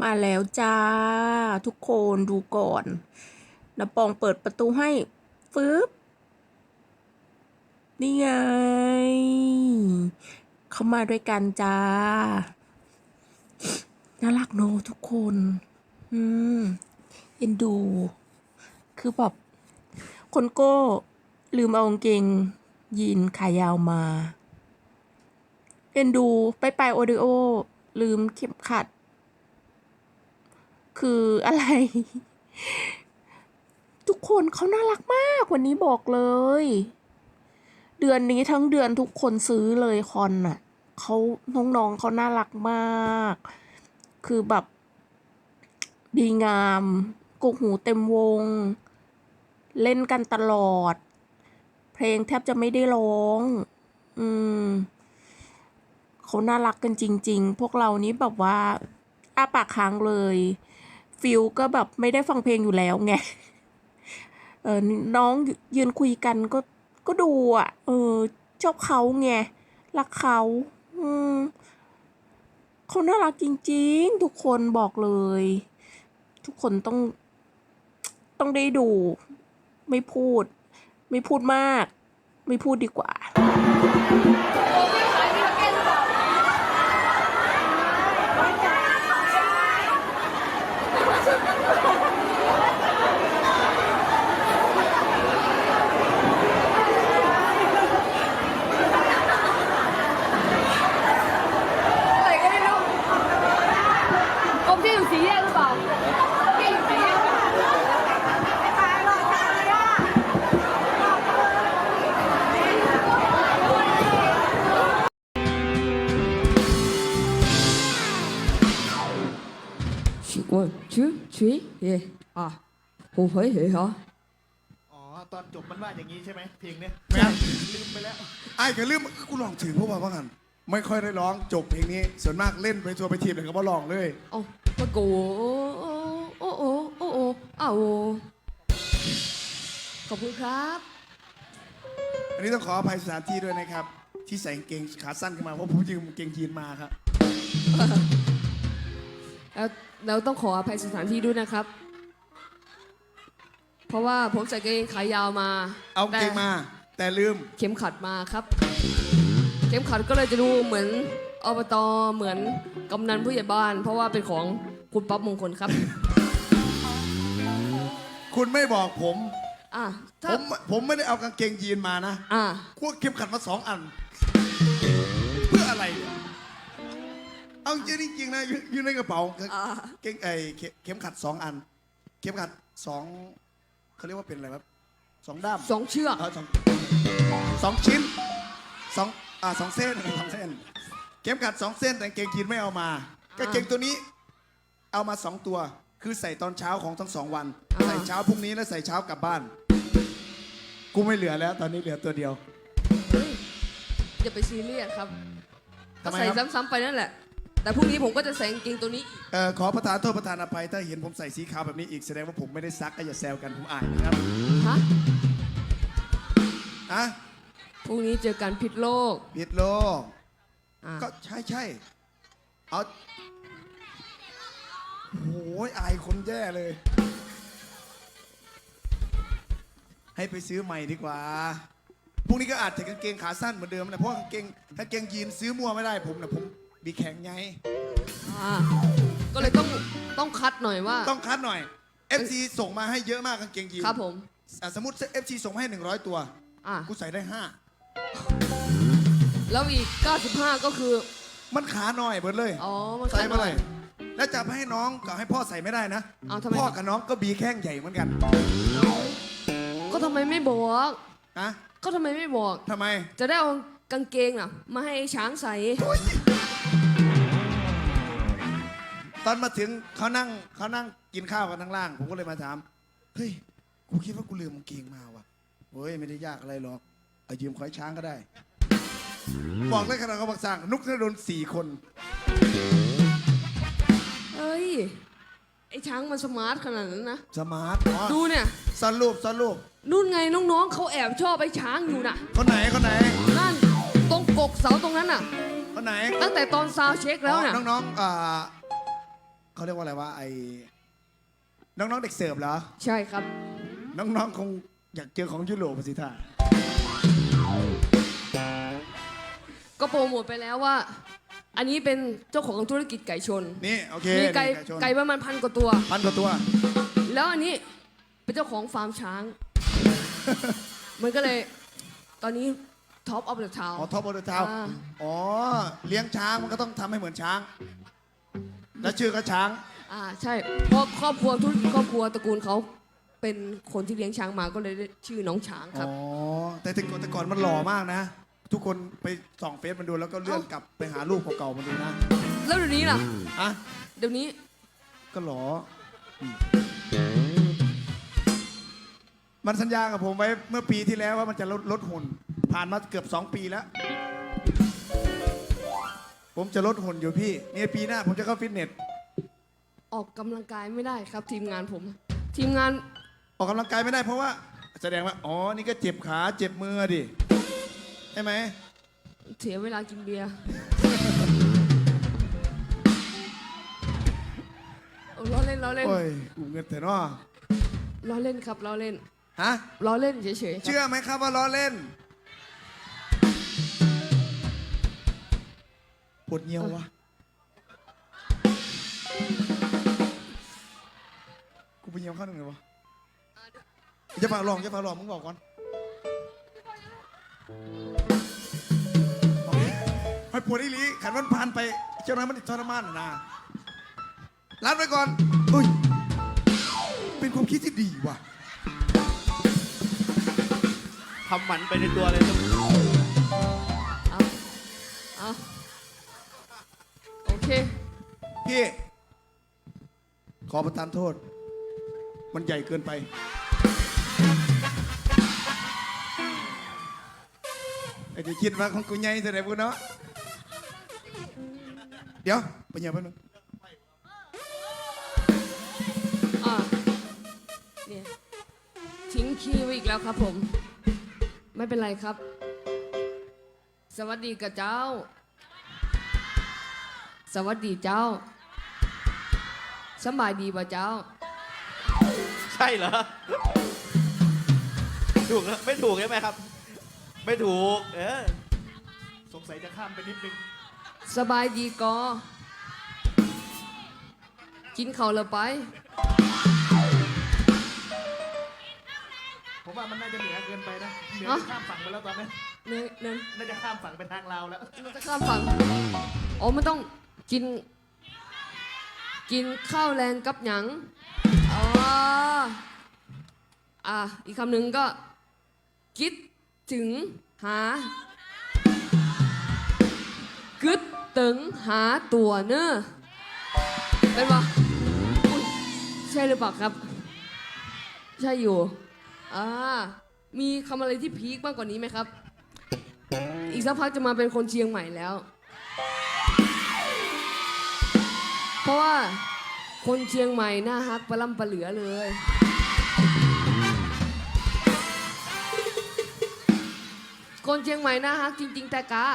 มาแล้วจ้า ทุกคนดูก่อนนะปองเปิดประตูให้ฟึบนี่ไง เขามาด้วยกันจ้า น่ารักเนทุกคน อืมเอ็นดู คือแบบคนโก้ ลืมเอากางเกง ยีนขายาวมา เอ็นดู ไปไปโอดิโอ ลืมเข็มขัด คืออะไร ทุกคนเขาน่ารักมากวันนี้บอกเลย เดือนนี้ทั้งเดือนทุกคนซื้อเลยคอนน่ะเขาน้องๆเขาน่ารักมาก คือแบบ ดีงามกกหูเต็มวง เล่นกันตลอด เพลงแทบจะไม่ได้ร้อง อืมเขาน่ารักกันจริง ๆ พวกเรานี้แบบว่า อ้าปากค้างเลย ฟิลก็แบบไม่ได้ฟังเพลงอยู่แล้วไงเออน้องยืนคุยกันก็ก็ดูอะ เออชอบเขาไงรักเขาอืมเขาน่ารักจริง ๆ ทุกคนบอกเลย ทุกคนต้อง ต้องได้ดู ไม่พูด ไม่พูดมาก ไม่พูดดีกว่า two three yeah อะผมเผยเหรออ๋อ ตอนจบมันว่าอย่างนี้ใช่ไหมเพลงเนี้ยแม่น ลืมไปแล้ว ไอ้ก็ลืมกูลองถึงเพราะว่าว่างัน ไม่ค่อยได้ร้องจบเพลงนี้ส่วนมากเล่นไปทัวร์ไปทีมเลยก็บ่ร้องเลยเอ้ามาโกโอ้โอ้โอ้โอ้อ้าวขอบคุณครับ อันนี้ต้องขออภัยสถานที่ด้วยนะครับ ที่ใส่กางเกงขาสั้นขึ้นมาเพราะผมยืมกางเกงยีนมาครับ แล้วเราต้องขออภัยสถานที่ด้วยนะครับ เพราะว่าผมใส่กางเกงขายาวมาเอากางเกงมา แต่ลืม เข็มขัดมาครับ เข็มขัดก็เลยจะดูเหมือนอบตเหมือนกำนันผู้ใหญ่บ้าน เพราะว่าเป็นของคุณป๊อปมงคลครับคุณไม่บอกผม อะผถ้ามผมไม่ได้เอากางเกงยีนมานะอะ พวกเข็มขัดมาสองอัน เอาจริงจริงๆนะอยู่อยู่ในกระเป๋าอะเกงไอ้เข็มเข็มขัดสองอัน เข็มขัดสองเขาเรียกว่าเป็นอะไรครับสองด้ามสองเชือก เออสองสองชิ้นสองอ่าสองเส้นสองเส้น เข็มขัดสองเส้นแต่กางเกงยีนไม่เอามากางเกงตัวนี้เอามาสองตัว คือใส่ตอนเช้าของทั้งสองวันใส่เช้าพรุ่งนี้และใส่เช้ากลับบ้าน กูไม่เหลือแล้ว ตอนนี้เหลือตัวเดียว อย่าไปซีเรียสครับทำก็ไมใส่ครับ ซ้ำๆไปนั่นแหละ แต่พรุ่งนี้ผมก็จะใส่กางเกงตัวนี้อีกเอ่อขอประทานโทษประธานอภัย ถ้าเห็นผมใส่สีขาวแบบนี้อีกแสดงว่าผมไม่ได้ซักก็อย่าแซวกันผมอายนะครับฮะอะพรุ่งนี้เจอกันพิษโลกผิดโลก อะก็ใช่ใช่เอาโอ้ยอายคนแย่เลย ให้ไปซื้อใหม่ดีกว่า พรุ่งนี้ก็อาจจะกางเกงขาสั้นเหมือนเดิมนะเพราะว่ากางเกงกางเกงยีนซื้อมั่วไม่ได้ผมนะผม บีแข็งไง อะก็เลยต้องต้องคัดหน่อยว่า ต้องคัดหน่อย FC ส่งมาให้เยอะมากกางเกงยีนครับผม อะสมมติ FC ส่งมาให้ 100 ตัว อะกูใส่ได้ แล้วอีก 95 ก็คือ 5 มันขาหน่อยเบิดเลย อ๋อมันใส่คัดหมาน่เลอย ย แล้วจับให้น้องกับให้พ่อใส่ไม่ได้นะ เอาทำไม พ่อกับน้องก็บีแข้งใหญ่เหมือนกันก็ทำไมไม่บอก นะก็ทำไมไม่บอก ทำไม จะได้เอากางเกงน่ะ มาให้ไอ้ช้างใส่ ตอนมาถึงเขานั่งเขานั่งกินข้าวกันทั้งล่าง ผมก็เลยมาถาม เฮ้ย กูคิดว่ากูลืมกางเกงมาว่ะเฮ้ยไม่ได้ยากอะไรหรอกเอายืมควายช้างก็ได้ บอกเลยขนาดเขาบอกสั่งนุกธนดลสี่คน เอ้ย ไอ้ช้างมันสมาร์ทขนาดนั้นนะ สมาร์ทอ๋อดูเนี่ย สรุปสรุปนู่นไงน้องๆเขาแอบชอบไอ้ช้างอยู่น่ะ คนไหนคนไหนนั่นตรงกกเสาตรงนั้นน่ะ คนไหนตั้งแต่ตอนซาวด์เช็คแล้วน่ะอ๋อน้องๆอ่า เเขาเรียกว่าอะไรวะไอ้น้องๆเด็กเสิร์ฟเหรอ ใช่ครับ น้องๆคงอยากเจอของยุโรปสิท่าก็โปรโมทไปแล้วว่า อันนี้เป็นเจ้าของธุรกิจไก่ชนนี่โอเคมีไก่นี่ชนไก่ประมาณพันกว่าตัว พันกว่าตัว แล้วอันนี้เป็นเจ้าของฟาร์มช้าง มันก็เลย ตอนนี้ท็อปออฟเดอะทาวอ๋อท็อปบอลเท้าอ่าอ๋อเลี้ยงช้างมันก็ต้องทำให้เหมือนช้าง แล้วชื่อก็ช้าง อ่าใช่เพราะครอบครัวทุกครอบครัวตระกูลเขาเป็นคนที่เลี้ยงช้างมาก็เลยได้ชื่อน้องช้างคอ๋รับอแต่แต่ก่อนแต่ก่อนมันหล่อมากนะ ทุกคนไปส่องเฟซมันดูแล้วก็เลื่อนเอ้ากลับไปหารูปเก่าๆมันดูนะแล้วเดี๋ยวนี้ล่ะ อะเดี๋ยวนี้ก็หล่ออืมมันสัญญากับผมไว้เมื่อปีที่แล้วว่ามันจะลดลดหุ่น ผ่านมาเกือบ 2 ปีแล้ว ผมจะลดหุ่นอยู่พี่เนี่ยปีหน้าผมจะเข้าฟิตเนส ออกกำลังกายไม่ได้ครับ ทีมงานผม ทีมงานออกกำลังกายไม่ได้เพราะว่า แสดงว่า อ๋อ นี่ก็เจ็บขาเจ็บมือดิ ใช่ไหม เสียเวลากินเบียร์เอาล้อเล่นล้อเล่นโอ้ยกูเงินแต่เนาะล้อเล่นครับล้อเล่นฮะ ล้อเล่นเฉยๆครับ เชื่อไหมครับว่าล้อเล่น ปวดเงียววะ กูไปเงียวข้างหนึ่งเลยวะจะฝากลองจะฝากลองมึงบอกก่อนให้ปวดอีหลีขันมันผ่านไปเจ้านั้นมันทรมานน่ะนะรับไปก่อนอุ้ย เป็นความคิดที่ดีว่ะ ทำหมันไปในตัวเลยครับเอาเอาโอเค พี่ ขอประทานโทษ มันใหญ่เกินไป ไอ้ที่คิดว่าของกูใหญ่แสดงกูเนาะ เดี๋ยวไปเหยียบไปบนึงอ่าเนี่ยทิ้งขี้ไว้อีกแล้วครับผม ไม่เป็นไรครับ สวัสดีกับเจ้า สวัสดีเจ้า สำบายดีป่ะเจ้า ใช่เหรอ ถูกเหรอไม่ถูกใช่ไหมครับ ไม่ถูก เออ สงสัยจะข้ามไปนิดนึง สบายดีกอกินข้าวแล้วไป ผมว่ามันน่าจะเหนือเกินไปนะ เหนือฮะข้ามฝั่งไปแล้วตอนนี้เนื่อยเนื่อยน่าจะข้ามฝั่งเป็นทางลาวแล้ว มันจะข้ามฝั่งอ๋อมันต้องกิน กินข้าวแรงกับหยังอ๋ออะอีกคำหนึ่งก็ คิดถึงหากึดตึงหาตัวเนอะเป็นปะใช่หรือเปล่าครับ ใช่อยู่อ่ามีคำอะไรที่พีคมากกว่านี้ไหมครับ อีกสักพักจะมาเป็นคนเชียงใหม่แล้ว ราะว่าคนเชียงใหม่หน้าฮักปลาล่ำปลาเหลือเลย คนเชียงใหม่หน้าฮักจริง ๆ แต่กา